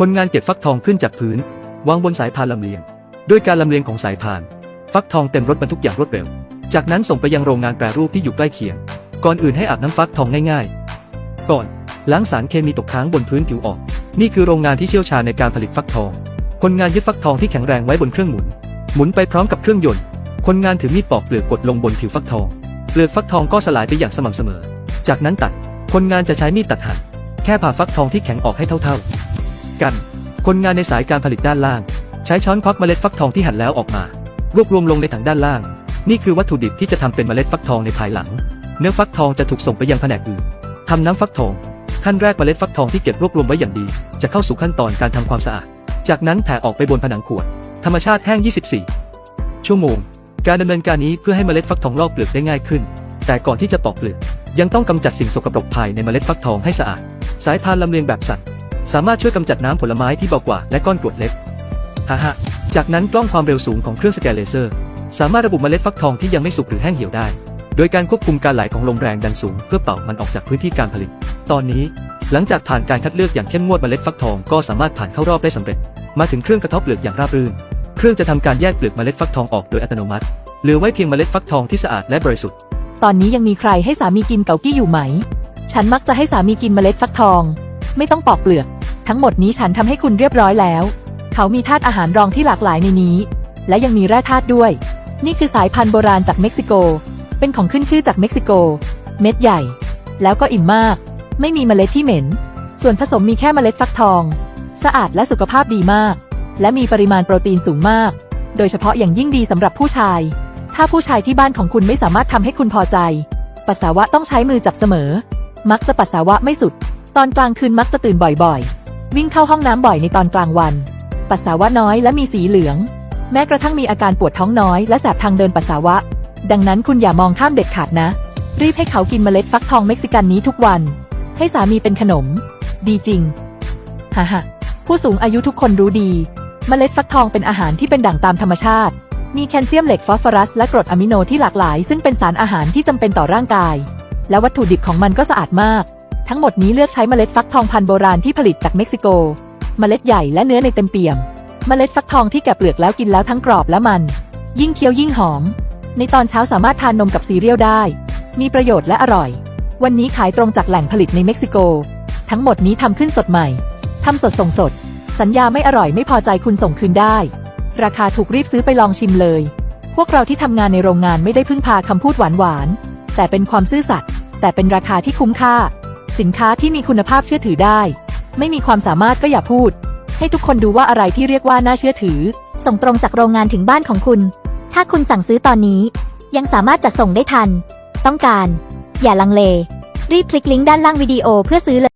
คนงานเก็บฟักทองขึ้นจากพื้น วางบนสายพานลำเลียง ด้วยการลำเลียงของสายพาน ฟักทองเต็มรถบรรทุกอย่างรวดเร็ว จากนั้นส่งไปยังโรงงานแปรรูปที่อยู่ใกล้เคียง ก่อนอื่นให้อาบน้ำฟักทองง่ายๆ ก่อนล้างสารเคมีตกค้างบนพื้นผิวออก นี่คือโรงงานที่เชี่ยวชาญในการผลิตฟักทอง คนงานยึดฟักทองที่แข็งแรงไว้บนเครื่องหมุน หมุนไปพร้อมกับเครื่องยนต์ คนงานถือมีดปอกเปลือกกดลงบนผิวฟักทอง เปลือกฟักทองก็สลายไปอย่างสม่ำเสมอ จากนั้นตัด คนงานจะใช้มีดตัดหั่น แค่ผ่าฟักทองที่แข็งออกให้เท่าๆ กัน คนงานในสายการผลิตด้านล่าง ใช้ช้อนควักเมล็ดฟักทองที่หั่นแล้วออกมา รวบรวมลงในถังด้านล่าง นี่คือวัตถุดิบที่จะทำเป็นเมล็ดฟักทองในภายหลัง เนื้อฟักทองจะถูกส่งไปยังแผนกอื่นทำน้ำฟักทอง ขั้นแรกเมล็ดฟักทองที่เก็บรวบรวมไว้อย่างดี จะเข้าสู่ขั้นตอนการทำความสะอาด จากนั้นแผ่ออกไปบนผนังขวด ธรรมชาติแห้ง 24 ชั่วโมง การดำเนินการนี้เพื่อให้เมล็ดฟักทองลอกเปลือกได้ง่ายขึ้น แต่ก่อนที่จะปอกเปลือก ยังต้องกำจัดสิ่งสกปรกภายในเมล็ดฟักทองให้สะอาด สายพานลำเลียงแบบสั่น สามารถช่วยกำจัดน้ำผลไม้ที่เบากว่าและก้อนกรวดเล็กฮ่าฮจากนั้นกล้องความเร็วสูงของเครื่องสแกนเลเซอร์ สามารถระบุเมล็ดฟักทองที่ยังไม่สุกหรือแห้งเหี่ยวได้ โดยการควบคุมการไหลของลมแรงดันสูงเพื่อเป่ามันออกจากพื้นที่การผลิต ตอนนี้ หลังจากผ่านการคัดเลือกอย่างเข้มงวดเมล็ดฟักทองก็สามารถผ่านเข้ารอบได้สำเร็จ มาถึงเครื่องกระทบเปลือกอย่างราบรื่น เครื่องจะทำการแยกเปลือกเมล็ดฟักทองออกโดยอัตโนมัติ เหลือไว้เพียงเมล็ดฟักทองที่สะอาดและบริสุทธิ์ ตอนนี้ยังมีใครให้สามีกินเกากี้อยู่ไหม ฉันมักจะให้สามีกินเมล็ดฟักทอง ไม่ต้องปอกเปลือก ทั้งหมดนี้ฉันทำให้คุณเรียบร้อยแล้ว เขามีธาตุอาหารรองที่หลากหลายในนี้ และยังมีแร่ธาตุด้วย นี่คือสายพันธุ์โบราณจากเม็กซิโก เป็นของขึ้นชื่อจากเม็กซิโก เม็ดใหญ่ แล้วก็อิ่มมาก ไม่มีเมล็ดที่เหม็น ส่วนผสมมีแค่เมล็ดฟักทอง สะอาดและสุขภาพดีมาก และมีปริมาณโปรตีนสูงมาก โดยเฉพาะอย่างยิ่งดีสำหรับผู้ชาย ถ้าผู้ชายที่บ้านของคุณไม่สามารถทำให้คุณพอใจ ปัสสาวะต้องใช้มือจับเสมอ มักจะปัสสาวะไม่สุด ตอนกลางคืนมักจะตื่นบ่อยๆ วิ่งเข้าห้องน้ำบ่อยในตอนกลางวัน ปัสสาวะน้อยและมีสีเหลือง แม้กระทั่งมีอาการปวดท้องน้อยและแสบทางเดินปัสสาวะ ดังนั้นคุณอย่ามองข้ามเด็ดขาดนะ รีบให้เขากินเมล็ดฟักทองเม็กซิกันนี้ทุกวัน ให้สามีเป็นขนม ดีจริงฮ่าฮ่าผู้สูงอายุทุกคนรู้ดี เมล็ดฟักทองเป็นอาหารที่เป็นด่างตามธรรมชาติ มีแคลเซียมเหล็กฟอสฟอรัส และกรดอะมิโนที่หลากหลาย ซึ่งเป็นสารอาหารที่จำเป็นต่อร่างกาย และวัตถุดิบของมันก็สะอาดมาก ทั้งหมดนี้เลือกใช้เมล็ดฟักทองพันธุ์โบราณที่ผลิตจากเม็กซิโก เมล็ดใหญ่และเนื้อในเต็มเปี่ยม เมล็ดฟักทองที่แกะเปลือกแล้วกินแล้วทั้งกรอบและมัน ยิ่งเคี้ยวยิ่งหอม ในตอนเช้าสามารถทานนมกับซีเรียลได้ มีประโยชน์และอร่อย วันนี้ขายตรงจากแหล่งผลิตในเม็กซิโก ทั้งหมดนี้ทำขึ้นสดใหม่ ทำสดส่งสด สัญญาไม่อร่อยไม่พอใจคุณส่งคืนได้ ราคาถูกรีบซื้อไปลองชิมเลย พวกเราที่ทำงานในโรงงานไม่ได้พึ่งพาคำพูดหวานๆแต่เป็นความซื่อสัตย์แต่เป็นราคาที่คุ้มค่า สินค้าที่มีคุณภาพเชื่อถือได้ ไม่มีความสามารถก็อย่าพูด ให้ทุกคนดูว่าอะไรที่เรียกว่าน่าเชื่อถือ ส่งตรงจากโรงงานถึงบ้านของคุณ ถ้าคุณสั่งซื้อตอนนี้ ยังสามารถจัดส่งได้ทัน ต้องการ อย่าลังเล รีบคลิกลิงก์ด้านล่างวิดีโอเพื่อซื้อเลย